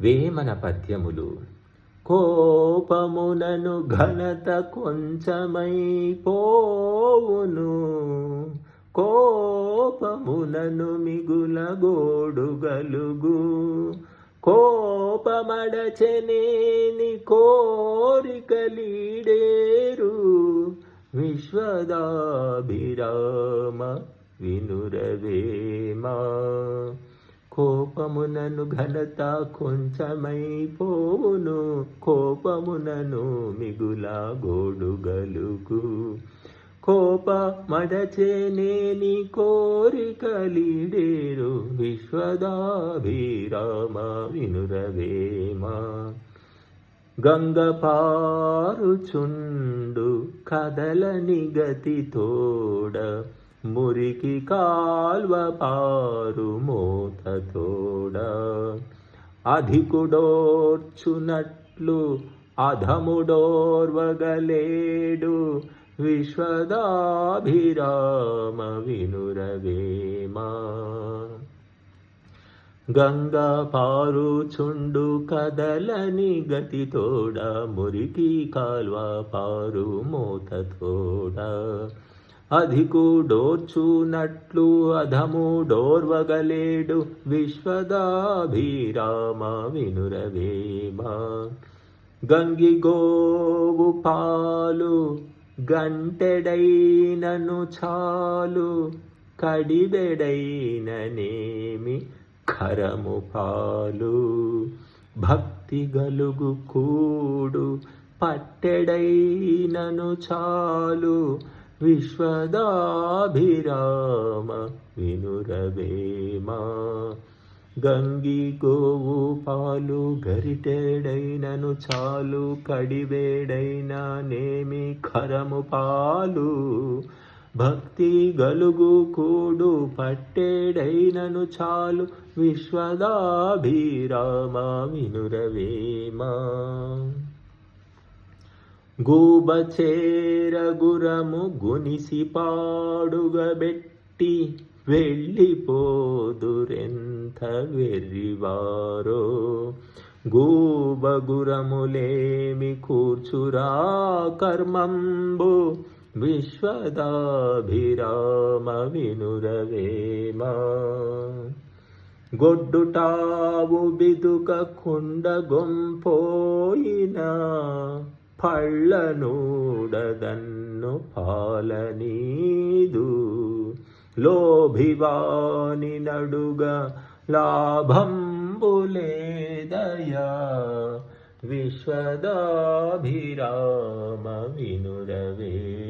వేమన పద్యములు. కోపమునను ఘనత కొంచమైపోవును. కోపమునను మిగుల గోడుగలుగు కోపమడచనేని కోరికలీడేరు. విశ్వదాభిరామ వినురవేమా. కోపమునను ఘనత కొంచెమైపోవును కోపమునను మిగుల గోడుగలుగు. కోప మడచేనేని కోరికలీడేరు విశ్వదాభిరామ వినురవేమా. గంగపారుచుండు కదలని గతి తోడ. మురికి కాల్వ పారు మోత తోడ అధికుడోర్చునట్లు అధముడోర్వగలేడు. విశ్వదాభిరామ వినురవేమా. గంగా పారుచుండు కదలని గతి తోడ మురికి కాల్వ పారు మోత తోడ అధికుడోర్చునట్లు అధము డోర్వగలేడు విశ్వదాభిరామ వినురవేమ. గంగి గోవు పాలు గంటెడైనను చాలు కడిబెడైననేమి కరము పాలు. భక్తి గలుగు కూడు పట్టెడైనను చాలు విశ్వదాభిరామ వినురవేమా. గంగి గోవు పాలు గరిటేడైనను చాలు కడివేడైన నేమి ఖరము పాలు. భక్తి గలుగు కూడు పట్టేడైనను చాలు విశ్వదాభిరామ వినురవేమా. గూబచేరగురము గునిసి పాడుగబెట్టి వెళ్ళిపోదురెంత వెర్రివారో గూబగురములేమి కూర్చురా కర్మంబు? విశ్వదాభిరామ వినురవేమా గొడ్డుటావు బిదుక కుండ గొంపోయిన పళ్ళనూడదన్ను పాలనీదు. లోభివాని నడుగ లాభంబులేదయా. విశ్వదాభిరామ వినురవే.